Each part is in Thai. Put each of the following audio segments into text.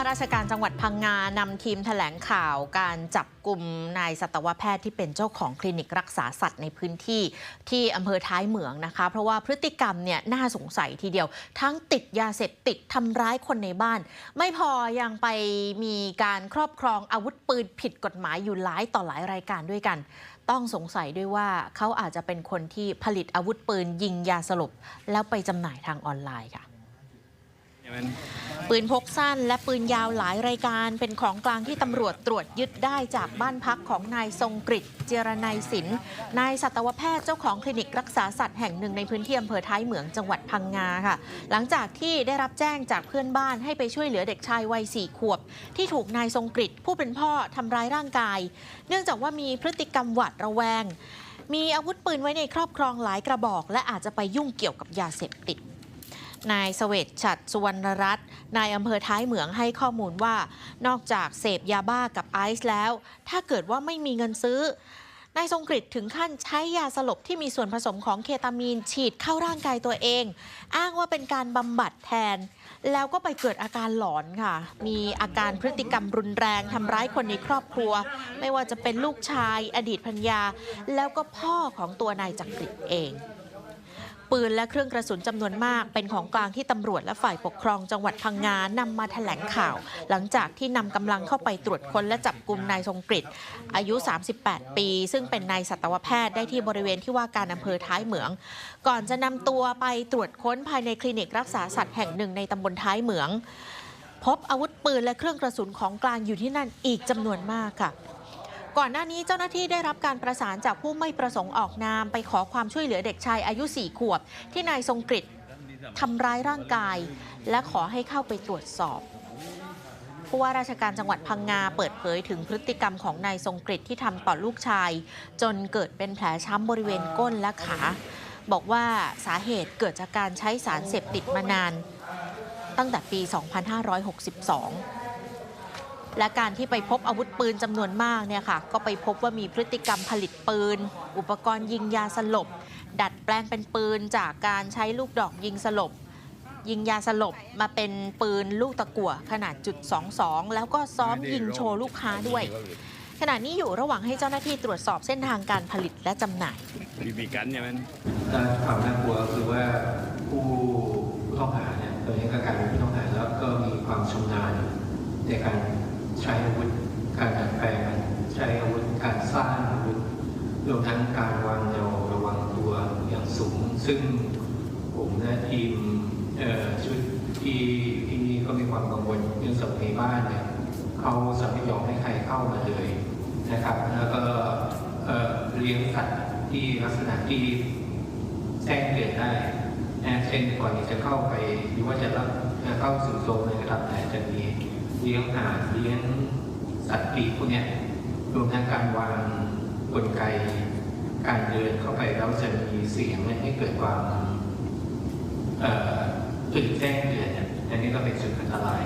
ว่าราชการจังหวัดพังงานำทีมแถลงข่าวการจับกลุ่มนายสัตวแพทย์ที่เป็นเจ้าของคลินิกรักษาสัตว์ในพื้นที่ที่อำเภอท้ายเหมืองนะคะ เพราะว่าพฤติกรรมเนี่ยน่าสงสัยทีเดียว ทั้งติดยาเสพติดทำร้ายคนในบ้าน ไม่พอยังไปมีการครอบครองอาวุธปืนผิดกฎหมายอยู่หลายต่อหลายรายการด้วยกัน ต้องสงสัยด้วยว่าเขาอาจจะเป็นคนที่ผลิตอาวุธปืนยิงยาสลบแล้วไปจำหน่ายทางออนไลน์ค่ะ ปืนพกสั้นและปืนยาวหลายรายการ เป็นของกลางที่ตำรวจตรวจยึดได้จากบ้านพักของนายทรงกฤษเจรนัยศิลป์นายสัตวแพทย์เจ้าของคลินิกรักษาสัตว์แห่งหนึ่งในพื้นที่อำเภอท้ายเหมืองจังหวัดพังงาค่ะ หลังจากที่ได้รับแจ้งจากเพื่อนบ้านให้ไปช่วยเหลือเด็กชายวัยสี่ขวบ ที่ถูกนายทรงกฤษผู้เป็นพ่อทำร้ายร่างกาย เนื่องจากว่ามีพฤติกรรมหวาดระแวง มีอาวุธปืนไว้ในครอบครองหลายกระบอก และอาจจะไปยุ่งเกี่ยวกับยาเสพติด นายเสวตฉัดสุวรรณรัตน์นายอำเภอท้ายเหมืองให้ข้อมูลว่า นอกจากเสพยาบ้ากับไอซ์แล้ว ถ้าเกิดว่าไม่มีเงินซื้อนายทรงกฤษถึงขั้นใช้ยาสลบที่มีส่วนผสมของเคตามีนฉีดเข้าร่างกายตัวเอง อ้างว่าเป็นการบำบัดแทน แล้วก็ไปเกิดอาการหลอนค่ะ มีอาการพฤติกรรมรุนแรงทำร้ายคนในครอบครัว ไม่ว่าจะเป็นลูกชาย อดีตพัญญาแล้วก็พ่อของตัวนายจักริดเอง ปืนและเครื่องกระสุนจำนวนมาก เป็นของกลางที่ตำรวจและฝ่ายปกครองจังหวัดพังงานำมาแถลงข่าว หลังจากที่นำกำลังเข้าไปตรวจค้นและจับกลุ่มนายทรงกฤษอายุ 38 ปี ซึ่งเป็นนายสัตวแพทย์ได้ที่บริเวณที่ว่าการอำเภอท้ายเหมือง ก่อนจะนำตัวไปตรวจค้นภายในคลินิกรักษาสัตว์แห่งหนึ่งในตำบลท้ายเหมือง พบอาวุธปืนและเครื่องกระสุนของกลางอยู่ที่นั่นอีกจำนวนมากค่ะ ก่อนหน้านี้เจ้าหน้าที่ได้รับการประสานจากผู้ไม่ประสงค์ออกนาม ไปขอความช่วยเหลือเด็กชายอายุ 4 ขวบ ที่นายทรงกฤษทำร้ายร่างกาย และขอให้เข้าไปตรวจสอบผู้ว่าราชการจังหวัดพังงาเปิดเผยถึงพฤติกรรมของนายทรงกฤษที่ทำต่อลูกชาย จนเกิดเป็นแผลช้ำบริเวณก้นและขา บอกว่าสาเหตุเกิดจากการใช้สารเสพติดมานาน ตั้งแต่ปี 2562 และการที่ไปพบอาวุธปืนจำนวนมากเนี่ยค่ะก็ไปพบว่ามีพฤติกรรมผลิตปืน อุปกรณ์ยิงยาสลบ ดัดแปลงเป็นปืนจากการใช้ลูกดอกยิงสลบ ยิงยาสลบมาเป็นปืนลูกตะกั่วขนาดจุด22 แล้วก็ซ้อมยิงโชว์ลูกค้าด้วย ขณะนี้อยู่ระหว่างให้เจ้าหน้าที่ตรวจสอบเส้นทางการผลิตและจำหน่ายบีบีกันใช่ไหมแต่ความน่ากลัวคือว่าผู้ผู้ต้องหาเนี่ยตัวนี้ก็กลายเป็นผู้ต้องหาแล้วก็มีความชำนาญในการ ใช้อาวุธการดัดแปลงใช้อาวุธการสร้างอาวุธรวมทั้งการวางแนวระวังตัวอย่างสูง ซึ่งผมและทีมชุดที่ที่นี่ก็มีความกังวลเรื่องสัตว์ในบ้านเนี่ยเขาจะไม่ยอมให้ใครเข้ามาเลยนะครับ แล้วก็เลี้ยงสัตว์ที่ลักษณะที่แจ้งเตือนได้นะเช่นก่อนที่จะเข้าไปหรือว่าจะรับเข้าสู่โซนในระดับไหนจะมี ลี้ยงอาหารเลี้ยงสัตว์ปีกพวกเนี้ยรวมทั้งการวางกลไก การเดินเข้าไปแล้วจะมีเสียงเนี่ยให้เกิดความเอ่อตื่นแจ้งเตือนเนี่ยอันนี้ก็เป็นจุดอันตราย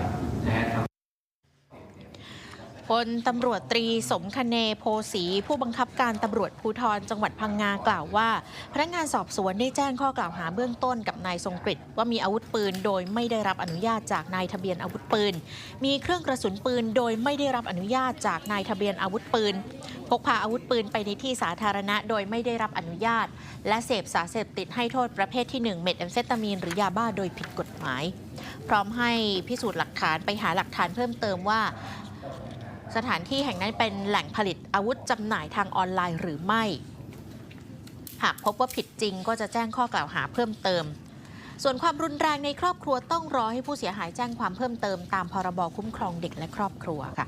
ลตำรวจตรีสมคเนโพสีผู้บังคับการตำรวจภูธรจังหวัดพังงากล่าวว่า พนักงานสอบสวนได้แจ้งข้อกล่าวหาเบื้องต้นกับนายทรงกฤษว่ามีอาวุธปืนโดยไม่ได้รับอนุญาตจากนายทะเบียนอาวุธปืน มีเครื่องกระสุนปืนโดยไม่ได้รับอนุญาตจากนายทะเบียนอาวุธปืน พกพาอาวุธปืนไปในที่สาธารณะโดยไม่ได้รับอนุญาต และเสพสารเสพติดให้โทษประเภทที่ 1 เม็ดแอมเฟตามีนหรือยาบ้าโดยผิดกฎหมาย พร้อมให้พิสูจน์หลักฐานไปหาหลักฐานเพิ่มเติมว่า สถานที่แห่งนั้นเป็นแหล่งผลิตอาวุธจำหน่ายทางออนไลน์หรือไม่ หากพบว่าผิดจริงก็จะแจ้งข้อกล่าวหาเพิ่มเติม ส่วนความรุนแรงในครอบครัวต้องรอให้ผู้เสียหายแจ้งความเพิ่มเติมตามพรบคุ้มครองเด็กและครอบครัวค่ะ